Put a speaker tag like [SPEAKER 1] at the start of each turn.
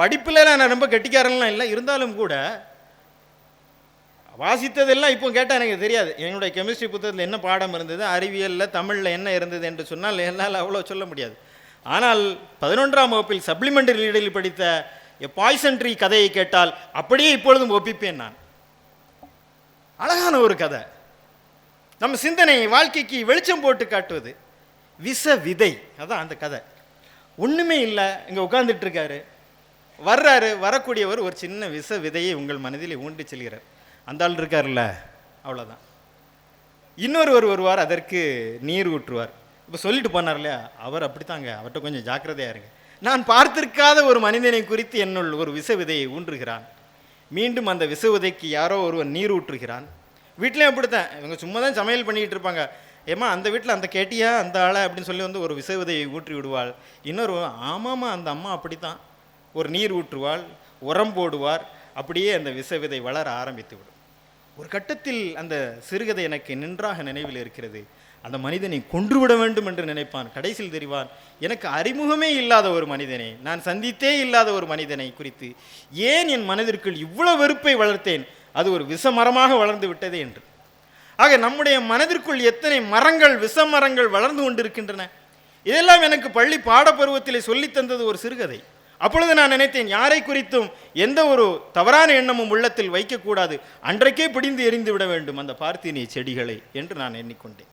[SPEAKER 1] படிப்புலலாம் நான் ரொம்ப கெட்டிக்காரன்லாம் இல்லை. இருந்தாலும் கூட வாசித்ததெல்லாம் இப்போ கேட்டால் எனக்கு தெரியாது. என்னுடைய கெமிஸ்ட்ரி புத்தகத்தில் என்ன பாடம் இருந்தது அறிவியலில் தமிழில் என்ன இருந்தது என்று சொன்னால் என்னால் அவ்வளோ சொல்ல முடியாது. ஆனால் பதினொன்றாம் வகுப்பில் சப்ளிமெண்டரி ரீடில் படித்த எ பாய்சன் ட்ரீ கதையை கேட்டால் அப்படியே இப்பொழுதும் ஒப்பிப்பேன் நான். அழகான ஒரு கதை. நம்ம சிந்தனை வாழ்க்கைக்கு வெளிச்சம் போட்டு காட்டுவது. விச விதை அதான் அந்த கதை. ஒன்றுமே இல்லை. இங்கே உட்காந்துட்டு இருக்காரு. வர்றாரு வரக்கூடியவர் ஒரு சின்ன விச விதையை உங்கள் மனதில் ஊண்டி செல்கிறார். அந்த ஆள் இருக்கார்ல அவ்வளோதான் இன்னொருவர் வருவார் அதற்கு நீர் ஊற்றுவார். இப்போ சொல்லிட்டு போனார் இல்லையா? அவர் அப்படித்தாங்க அவர்கிட்ட கொஞ்சம் ஜாக்கிரதையாக இருங்க. நான் பார்த்திருக்காத ஒரு மனிதனை குறித்து என்னுள் ஒரு விச விதையை ஊன்றுகிறான். மீண்டும் அந்த விச விதைக்கு யாரோ ஒருவன் நீர் ஊற்றுகிறான். வீட்டிலையும் அப்படித்தான். இவங்க சும்மா தான் சமையல் பண்ணிக்கிட்டு இருப்பாங்க. ஏம்மா அந்த வீட்டில் அந்த கேட்டியா அந்த ஆளை அப்படின்னு சொல்லி வந்து ஒரு விச விதையை ஊற்றி விடுவாள். இன்னொரு ஆமாம்மா அந்த அம்மா அப்படித்தான். ஒரு நீர் ஊற்றுவாள் உரம் போடுவார் அப்படியே அந்த விசவிதை வளர ஆரம்பித்து விடும் ஒரு கட்டத்தில் அந்த சிறுகதை எனக்கு நின்றாக நினைவில் இருக்கிறது. அந்த மனிதனை கொன்றுவிட வேண்டும் என்று நினைப்பான் கடைசியில் தெரிவான் எனக்கு அறிமுகமே இல்லாத ஒரு மனிதனை நான் சந்தித்தே இல்லாத ஒரு மனிதனை குறித்து ஏன் என் மனதிற்குள் இவ்வளவு வெறுப்பை வளர்த்தேன் அது ஒரு விஷமரமாக வளர்ந்து விட்டதே என்று. ஆக நம்முடைய மனதிற்குள் எத்தனை மரங்கள் விஷமரங்கள் வளர்ந்து கொண்டிருக்கின்றன? இதெல்லாம் எனக்கு பள்ளி பாடப்பருவத்திலே சொல்லித் தந்தது ஒரு சிறுகதை. அப்பொழுது நான் நினைத்தேன் யாரை குறித்தும் எந்த ஒரு தவறான எண்ணமும் உள்ளத்தில் வைக்கக்கூடாது. அன்றைக்கே பிடிந்து எரிந்து விட வேண்டும் அந்த பார்த்தீனி செடிகளை என்று நான் எண்ணிக்கொண்டேன்.